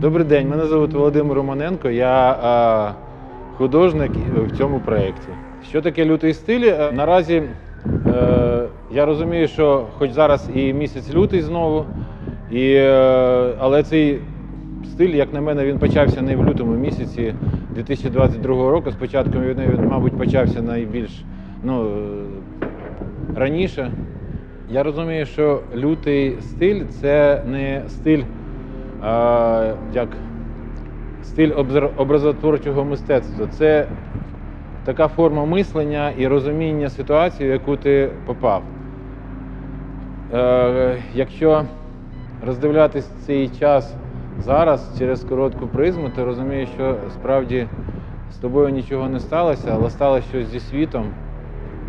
Добрий день, мене звуть Володимир Романенко. Я художник в цьому проєкті. Що таке лютий стиль? Е, Наразі е, я розумію, що хоч зараз і місяць лютий знову, і, е, але цей стиль, як на мене, він почався не в лютому місяці 2022 року. Спочатку він, він, мабуть, почався найбільш ну, раніше. Я розумію, що лютий стиль це не стиль як стиль образотворчого мистецтва. Це така форма мислення і розуміння ситуації, в яку ти попав. Е, якщо роздивлятись цей час зараз через коротку призму, ти розумієш, що справді з тобою нічого не сталося, але сталося щось зі світом,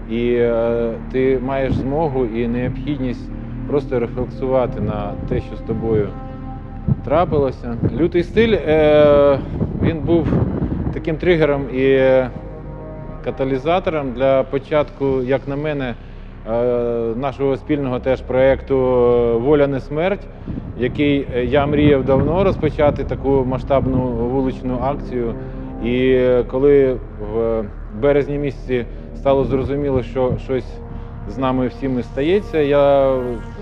і е, ти маєш змогу і необхідність просто рефлексувати на те, що з тобою трапилося. Лютий стиль е, він був таким тригером і каталізатором для початку, як на мене, е, нашого спільного теж проєкту Воля не смерть, який я мріяв давно розпочати таку масштабну вуличну акцію. І коли в березні місяці стало зрозуміло, що щось з нами всіми стається, я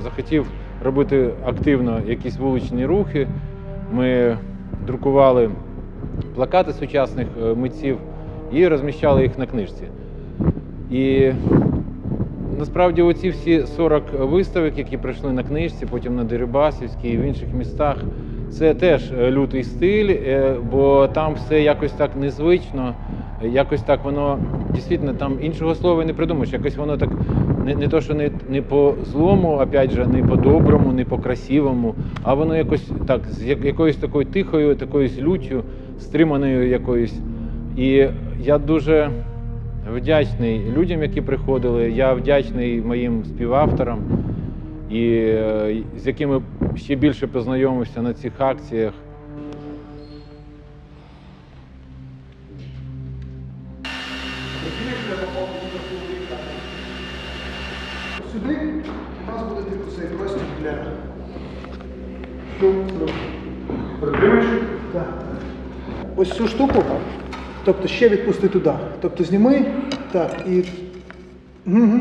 захотів робити активно якісь вуличні рухи. Ми друкували плакати сучасних е, митців і розміщали їх на книжці. І насправді оці всі 40 виставок, які прийшли на книжці, потім на Дерибасівській і в інших містах, це теж е, лютий стиль, е, бо там все якось так незвично, якось так воно дійсно там іншого слова не придумаєш. Якось воно так не, не то, що не, не по злому, опять же, не по доброму, не по красивому, а воно якось так, з якоюсь такою тихою, такоюсь люттю, стриманою якоюсь. І я дуже вдячний людям, які приходили. Я вдячний моїм співавторам, і е, з якими ще більше познайомився на цих акціях. Простір для. Притримаєш? Так. Ось цю штуку, тобто ще відпусти туди. Тобто зніми, так, і. Угу.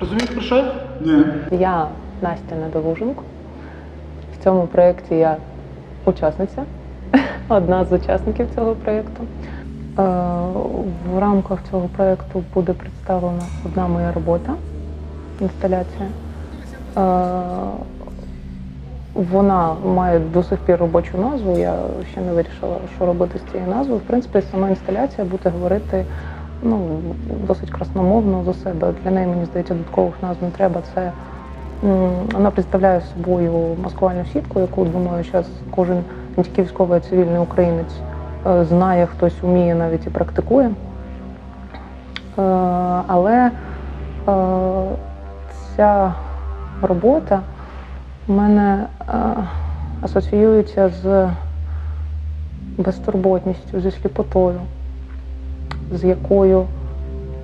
Розумієш про що? я? Ні. Я Настя Недолуженко. В цьому проєкті я учасниця, одна з учасників цього проєкту. Е, В рамках цього проєкту буде представлена одна моя робота, інсталяція. Е, Вона має до сих пір робочу назву. Я ще не вирішила, що робити з цією назвою. В принципі, сама інсталяція буде говорити ну, досить красномовно за себе. Для неї, мені здається, додаткових назв не треба. Це вона представляє собою маскувальну сітку, яку, думаю, зараз кожен не тільки військовий, а цивільний українець е, знає, хтось вміє навіть і практикує. Е, Але ця робота в мене е, асоціюється з безтурботністю, зі сліпотою, з якою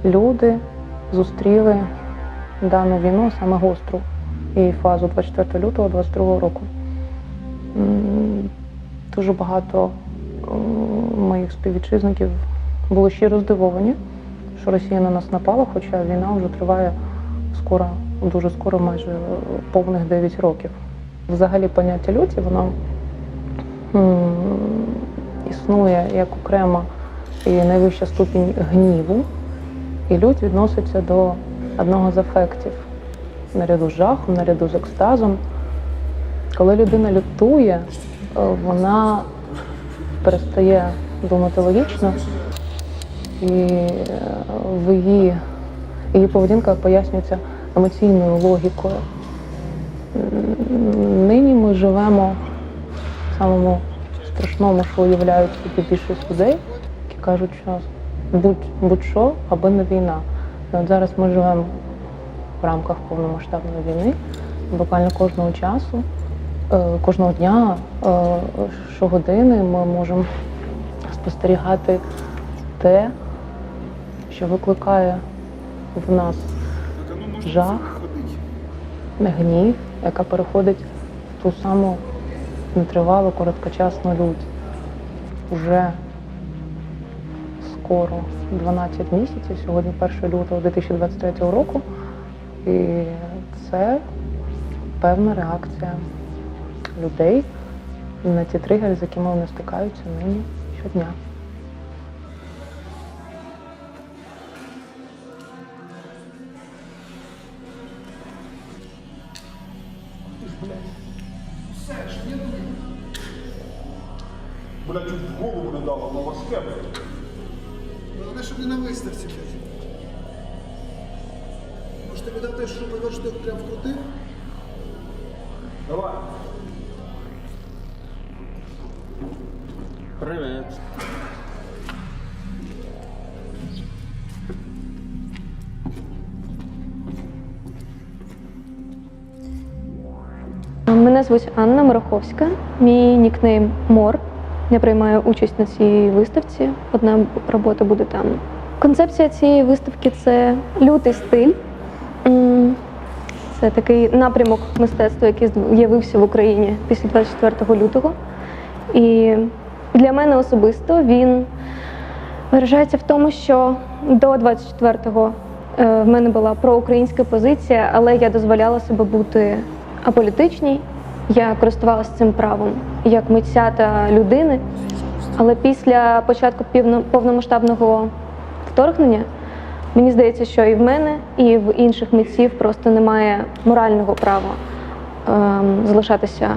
люди зустріли дану війну саме гостру і фазу 24 лютого 22 року. Дуже багато моїх співвітчизників були щиро здивовані, що Росія на нас напала, хоча війна вже триває скоро, дуже скоро, майже повних 9 років. Взагалі поняття люті, воно існує як окрема і найвища ступінь гніву, і лють відноситься до одного з афектів наряду з жахом, наряду з екстазом. Коли людина лютує, е, вона перестає думати логічно, і е, в її, її поведінка пояснюється емоційною логікою. Нині ми живемо в самому страшному, що уявляють собі більшість людей, які кажуть, що будь- будь-що, аби не війна. І от зараз ми живемо в рамках повномасштабної війни, буквально кожного часу, е, кожного дня, е, щогодини ми можемо спостерігати те, що викликає в нас жах, гнів, яка переходить в ту саму нетривалу, короткочасну лють. Уже скоро 12 місяців, сьогодні 1 лютого 2023 року. І це певна реакція людей на ті тригери, з якими вони стикаються нині щодня. Мене звуть Анна Мараховська, мій нікнейм Мор. Я приймаю участь на цій виставці. Одна робота буде там. Концепція цієї виставки це лютий стиль. Це такий напрямок мистецтва, який з'явився в Україні після 24 лютого. І для мене особисто він виражається в тому, що до 24-го е, в мене була проукраїнська позиція, але я дозволяла себе бути аполітичній. Я користувалася цим правом як митця та людини. Але після початку повномасштабного вторгнення мені здається, що і в мене, і в інших митців просто немає морального права ем, залишатися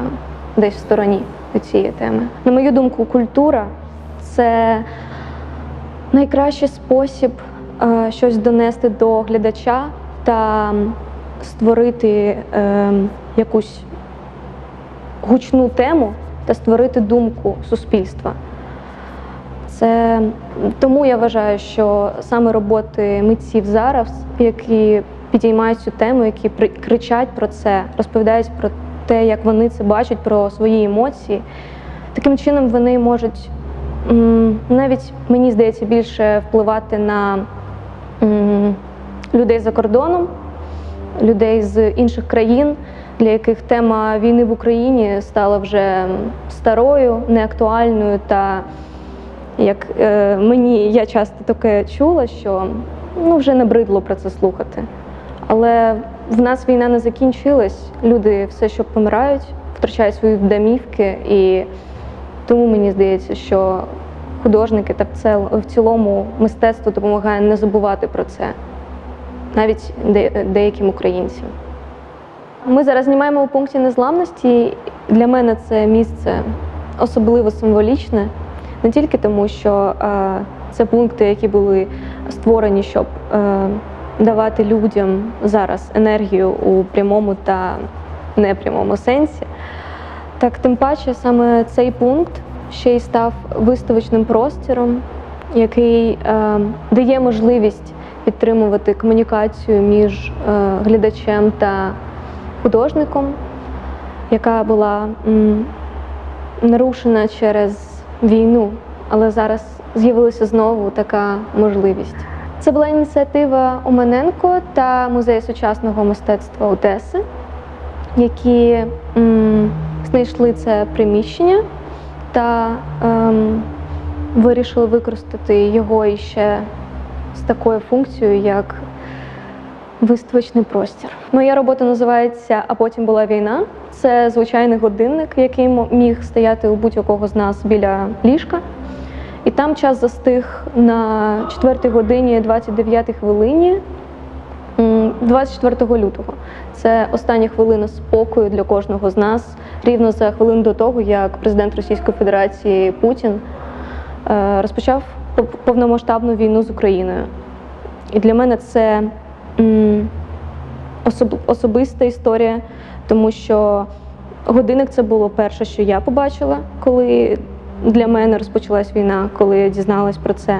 десь в стороні від цієї теми. На мою думку, культура це найкращий спосіб е, щось донести до глядача та створити е, якусь гучну тему та створити думку суспільства. Це тому я вважаю, що саме роботи митців зараз, які підіймають цю тему, які кричать про це, розповідають про те, як вони це бачать, про свої емоції. Таким чином вони можуть навіть мені здається більше впливати на людей за кордоном, людей з інших країн, для яких тема війни в Україні стала вже старою, неактуальною та як е, мені я часто таке чула, що ну вже набридло про це слухати. Але в нас війна не закінчилась. Люди все ще помирають, втрачають свої домівки, і тому мені здається, що художники та в цілому мистецтво допомагає не забувати про це, навіть де- деяким українцям. Ми зараз знімаємо у пункті незламності. Для мене це місце особливо символічне, не тільки тому, що е, це пункти, які були створені, щоб е, давати людям зараз енергію у прямому та непрямому сенсі. Так, тим паче, саме цей пункт ще й став виставочним простором, який е, дає можливість підтримувати комунікацію між е, глядачем та художником, яка була м, нарушена через війну, але зараз з'явилася знову така можливість. Це була ініціатива Оманенко та музею сучасного мистецтва Одеси, які м, знайшли це приміщення та ем, вирішили використати його іще з такою функцією, як виставочний простір. Моя робота називається А потім була війна. Це звичайний годинник, який міг стояти у будь-якого з нас біля ліжка. І там час застиг на 4 годині 29 хвилині 24 лютого. Це остання хвилина спокою для кожного з нас, рівно за хвилину до того, як президент Російської Федерації Путін е, розпочав повномасштабну війну з Україною. І для мене це особ- особиста історія, тому що годинник це було перше, що я побачила, коли для мене розпочалась війна, коли я дізналась про це.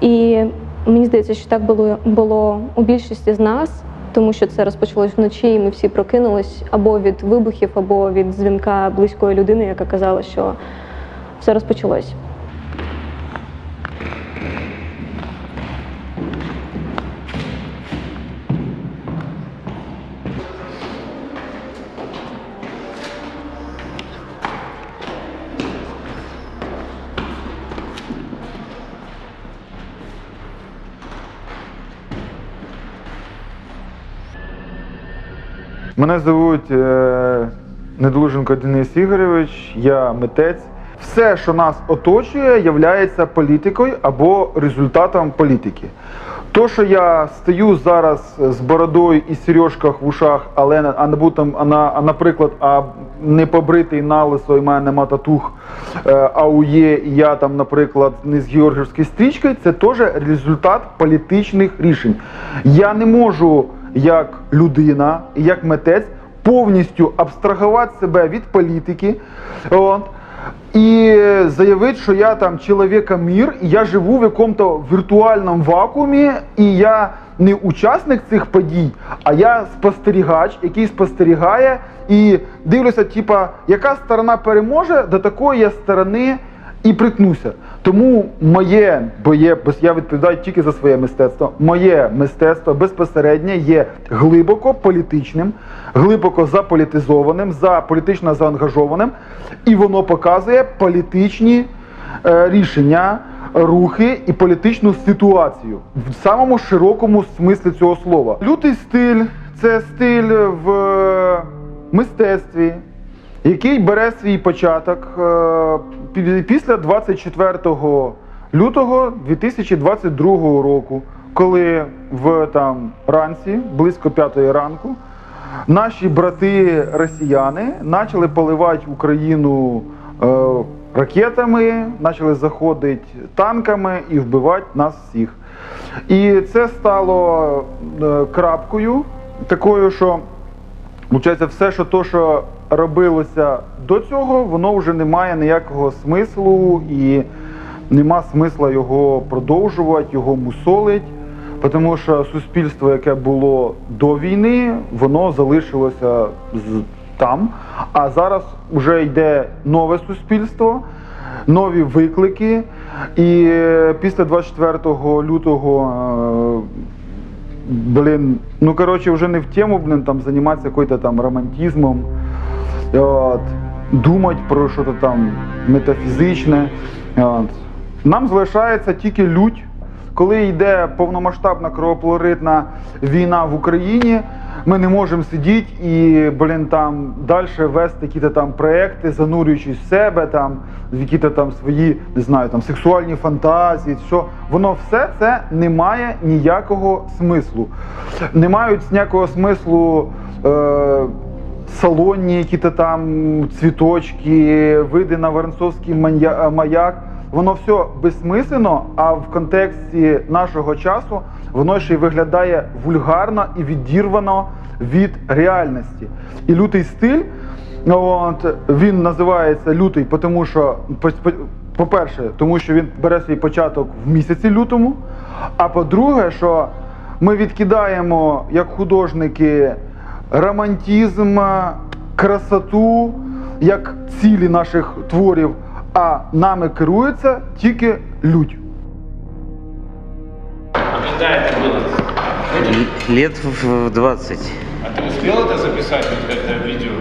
І мені здається, що так було, було у більшості з нас, тому що це розпочалось вночі, і ми всі прокинулись або від вибухів, або від дзвінка близької людини, яка казала, що все розпочалось. Мене звуть е, Недолуженко Денис Ігорович, я митець. Все, що нас оточує, є політикою або результатом політики. То, що я стою зараз з бородою і сережках в ушах, але а, не а, на- а, наприклад, а не побритий налисо, і в мене нема татух, е, а у є, і я там, наприклад, не з георгівською стрічкою, це теж результат політичних рішень. Я не можу як людина, як митець повністю абстрагувати себе від політики. От, і заявити, що я там чоловіка мір, і я живу в якому-то віртуальному вакуумі, і я не учасник цих подій, а я спостерігач, який спостерігає і дивлюся, типа, яка сторона переможе, до такої я сторони і прикнуся. Тому моє, бо є, бо я відповідаю тільки за своє мистецтво. Моє мистецтво безпосередньо є глибоко політичним, глибоко заполітизованим, за політично заангажованим, і воно показує політичні е, рішення, рухи і політичну ситуацію в самому широкому смислі цього слова. Лютий стиль це стиль в е, мистецтві, який бере свій початок е, після 24 лютого 2022 року, коли в там ранці, близько 5 ранку, наші брати росіяни почали поливати Україну е, ракетами, почали заходити танками і вбивати нас всіх. І це стало е, крапкою такою, що Получається, все, що то, що робилося до цього, воно вже не має ніякого смислу і нема смисла його продовжувати, його мусолить. Тому що суспільство, яке було до війни, воно залишилося там. А зараз вже йде нове суспільство, нові виклики. І е, після 24 лютого е, блин, ну короче, уже не в тему, блин, там заниматься какой-то там романтизмом, от, думати про щось там метафізичне. От. Нам залишається тільки лють. Коли йде повномасштабна кровопролитна війна в Україні, ми не можемо сидіти і блін, там далі вести якісь там проекти, занурюючись в себе, там в якісь там свої не знаю, там сексуальні фантазії. Що воно все це не має ніякого смислу. Не мають ніякого смислу. Е- салонні якісь там цвіточки, види на Воронцовський мая- маяк. Воно все безсмислено, а в контексті нашого часу воно ще й виглядає вульгарно і відірвано від реальності. І лютий стиль, ну, от, він називається лютий, тому що, по- по- по-перше, тому що він бере свій початок в місяці лютому. А по-друге, що ми відкидаємо як художники романтизм, красоту як цілі наших творів, а нами керується тільки лють. А когда это было? Лет в в 20. А ты успел это записать, вот это видео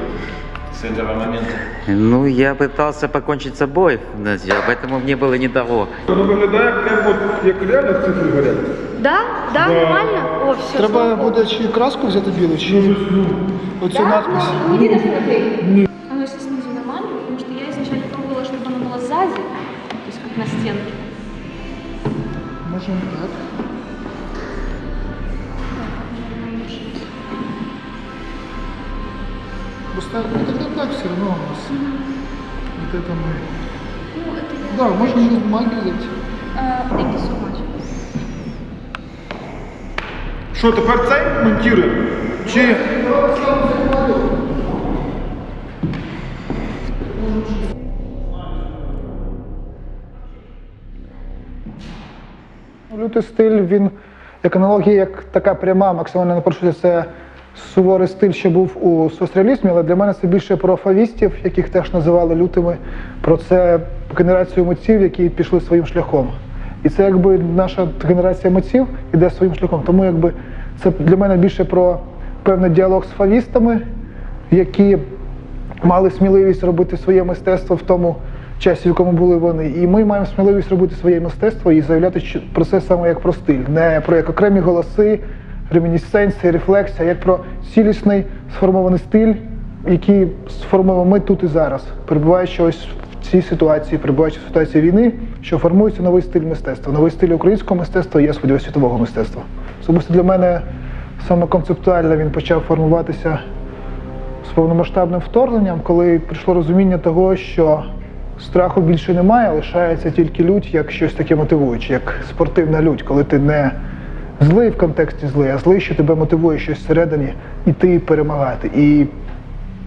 с этого момента? Ну, я пытался покончить с собой, знаете, поэтому мне было не того. Воно виглядає прямо от, як реально цифри горять. Да, да, нормально. О, все. Треба буде чи краску взяти білу, чи оцю надпись. Иди даже смотри. Потому что я изначально пробовала, чтобы оно было сзади, то есть как на стенке. Можемо так. Просто ну, тогда так все равно у нас. Вот это мы. Ну, это Да, можно через бумаги взять. uh, thank you so much. Що, тепер цей монтуємо? Чи Лютий стиль, він як аналогія, як така пряма, максимально напрошується, це суворий стиль, що був у соцреалізмі, але для мене це більше про фавістів, яких теж називали лютими, про це генерацію митців, які пішли своїм шляхом. І це якби наша генерація митців іде своїм шляхом. Тому якби це для мене більше про певний діалог з фавістами, які мали сміливість робити своє мистецтво в тому часі, в якому були вони. І ми маємо сміливість робити своє мистецтво і заявляти про це саме як про стиль, не про як окремі голоси, ремінісценція, рефлексія, як про цілісний сформований стиль, який сформуємо ми тут і зараз, перебуваючи ось в цій ситуації, перебуваючи в ситуації війни, що формується новий стиль мистецтва, новий стиль українського мистецтва, і, я сподіваюся, світового мистецтва. Особисто для мене саме концептуально він почав формуватися з повномасштабним вторгненням, коли прийшло розуміння того, що страху більше немає, лишається тільки лють як щось таке мотивуюче, як спортивна лють, коли ти не злий в контексті злий, а злий, що тебе мотивує щось всередині іти і перемагати. І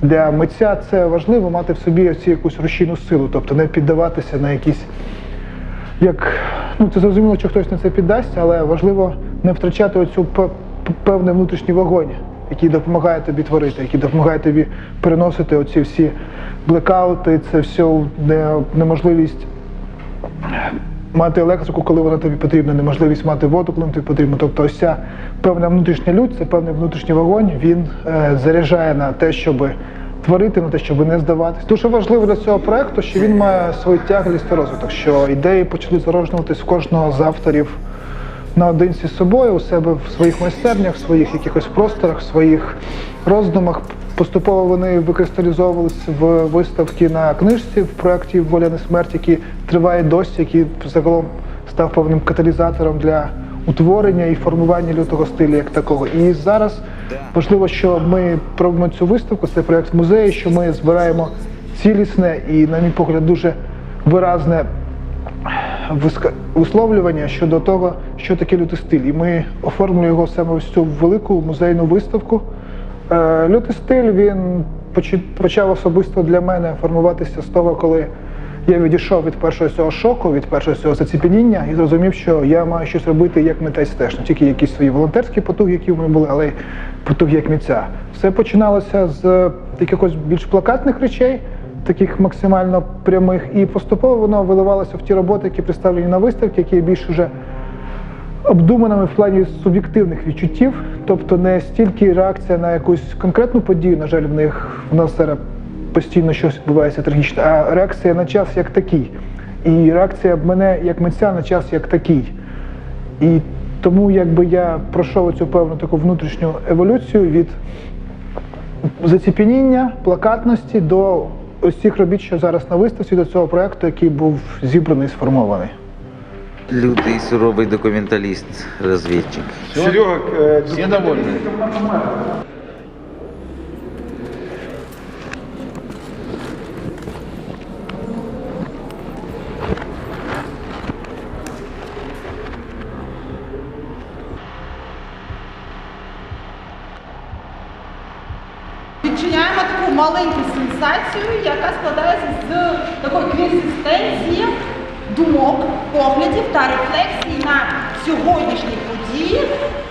для митця це важливо мати в собі оці якусь рушійну силу, тобто не піддаватися на якісь як ну це зрозуміло, що хтось на це піддасться, але важливо не втрачати оцю певний внутрішній вогонь, який допомагає тобі творити, який допомагає тобі переносити оці всі блекаути, це всю неможливість мати електрику, коли вона тобі потрібна, неможливість мати воду, коли тобі потрібно. Тобто, ось ця певна внутрішня лють, це певний внутрішній вогонь. Він е, заряджає на те, щоб творити, на те, щоб не здаватись. Дуже важливо для цього проекту, що він має свою тяглість та розвиток, що ідеї почали зароджуватись в кожного з авторів наодинці з собою, у себе в своїх майстернях, в своїх якихось просторах, в своїх роздумах. Поступово вони викристалізовувалися в виставці на книжці в проєкті Воля не смерть, який триває досі, який загалом став певним каталізатором для утворення і формування лютого стилю як такого. І зараз важливо, що ми пробуємо цю виставку, це проєкт музею, що ми збираємо цілісне і, на мій погляд, дуже виразне висловлювання щодо того, що таке лютий стиль. І ми оформлюємо його саме ось цю велику музейну виставку. Е, Лютий стиль він почав особисто для мене формуватися з того, коли я відійшов від першого цього шоку, від першого цього заціпеніння і зрозумів, що я маю щось робити як митець теж, не тільки якісь свої волонтерські потуги, які в мене були, але й потуги як митця. Все починалося з якихось більш плакатних речей, таких максимально прямих, і поступово воно виливалося в ті роботи, які представлені на виставці, які є більш уже обдуманими в плані суб'єктивних відчуттів, тобто не стільки реакція на якусь конкретну подію, на жаль, в них в нас зараз постійно щось відбувається трагічне, а реакція на час як такий. І реакція мене як митця на час як такий. І тому якби я пройшов цю певну таку внутрішню еволюцію від заціпеніння, плакатності до ось цих робіт, що зараз на виставці, до цього проекту, який був зібраний і сформований. Лютый суровый документалист, разведчик. Серега, е, Всі довольні? Відчиняємо таку маленьку сенсацію, яка складається з такої консистенції думок, поглядів та рефлексій на сьогоднішні події,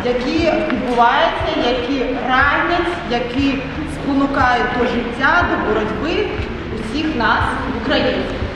які відбуваються, які ранять, які спонукають до життя, до боротьби усіх нас, українців.